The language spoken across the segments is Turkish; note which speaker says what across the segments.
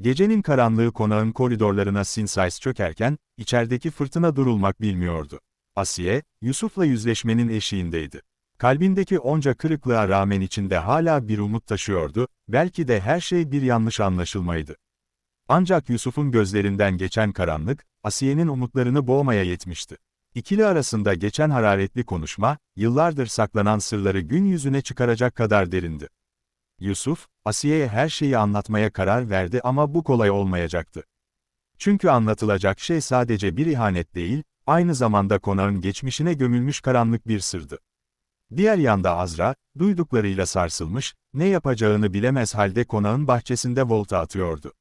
Speaker 1: Gecenin karanlığı konağın koridorlarına sinsayz çökerken, içerideki fırtına durulmak bilmiyordu. Asiye, Yusuf'la yüzleşmenin eşiğindeydi. Kalbindeki onca kırıklığa rağmen içinde hala bir umut taşıyordu, belki de her şey bir yanlış anlaşılmaydı. Ancak Yusuf'un gözlerinden geçen karanlık, Asiye'nin umutlarını boğmaya yetmişti. İkili arasında geçen hararetli konuşma, yıllardır saklanan sırları gün yüzüne çıkaracak kadar derindi. Yusuf, Asiye'ye her şeyi anlatmaya karar verdi ama bu kolay olmayacaktı. Çünkü anlatılacak şey sadece bir ihanet değil, aynı zamanda konağın geçmişine gömülmüş karanlık bir sırdı. Diğer yanda Azra, duyduklarıyla sarsılmış, ne yapacağını bilemez halde konağın bahçesinde volta atıyordu.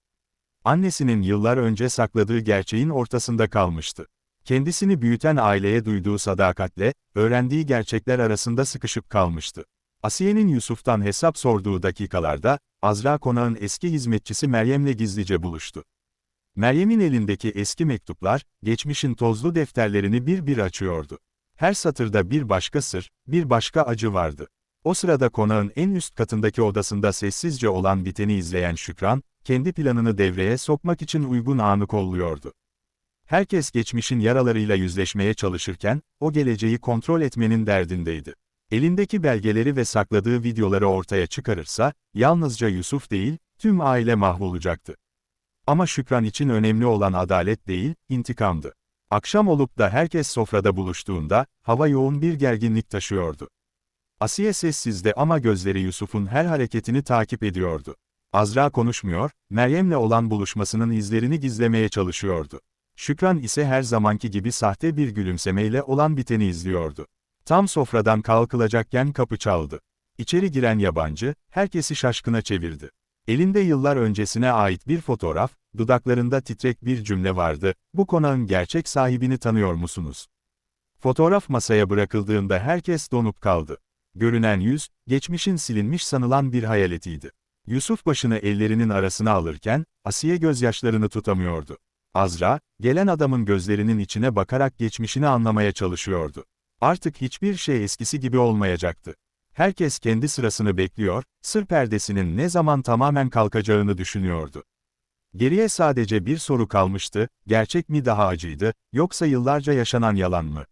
Speaker 1: Annesinin yıllar önce sakladığı gerçeğin ortasında kalmıştı. Kendisini büyüten aileye duyduğu sadakatle, öğrendiği gerçekler arasında sıkışıp kalmıştı. Asiye'nin Yusuf'tan hesap sorduğu dakikalarda, Azra konağın eski hizmetçisi Meryem'le gizlice buluştu. Meryem'in elindeki eski mektuplar, geçmişin tozlu defterlerini bir bir açıyordu. Her satırda bir başka sır, bir başka acı vardı. O sırada konağın en üst katındaki odasında sessizce olan biteni izleyen Şükran, kendi planını devreye sokmak için uygun anı kolluyordu. Herkes geçmişin yaralarıyla yüzleşmeye çalışırken, o geleceği kontrol etmenin derdindeydi. Elindeki belgeleri ve sakladığı videoları ortaya çıkarırsa, yalnızca Yusuf değil, tüm aile mahvolacaktı. Ama Şükran için önemli olan adalet değil, intikamdı. Akşam olup da herkes sofrada buluştuğunda, hava yoğun bir gerginlik taşıyordu. Asiye sessizdi ama gözleri Yusuf'un her hareketini takip ediyordu. Azra konuşmuyor, Meryem'le olan buluşmasının izlerini gizlemeye çalışıyordu. Şükran ise her zamanki gibi sahte bir gülümsemeyle olan biteni izliyordu. Tam sofradan kalkılacakken kapı çaldı. İçeri giren yabancı, herkesi şaşkına çevirdi. Elinde yıllar öncesine ait bir fotoğraf, dudaklarında titrek bir cümle vardı, bu konağın gerçek sahibini tanıyor musunuz? Fotoğraf masaya bırakıldığında herkes donup kaldı. Görünen yüz, geçmişin silinmiş sanılan bir hayaletiydi. Yusuf başını ellerinin arasına alırken, Asiye gözyaşlarını tutamıyordu. Azra, gelen adamın gözlerinin içine bakarak geçmişini anlamaya çalışıyordu. Artık hiçbir şey eskisi gibi olmayacaktı. Herkes kendi sırasını bekliyor, sır perdesinin ne zaman tamamen kalkacağını düşünüyordu. Geriye sadece bir soru kalmıştı, gerçek mi daha acıydı, yoksa yıllarca yaşanan yalan mı?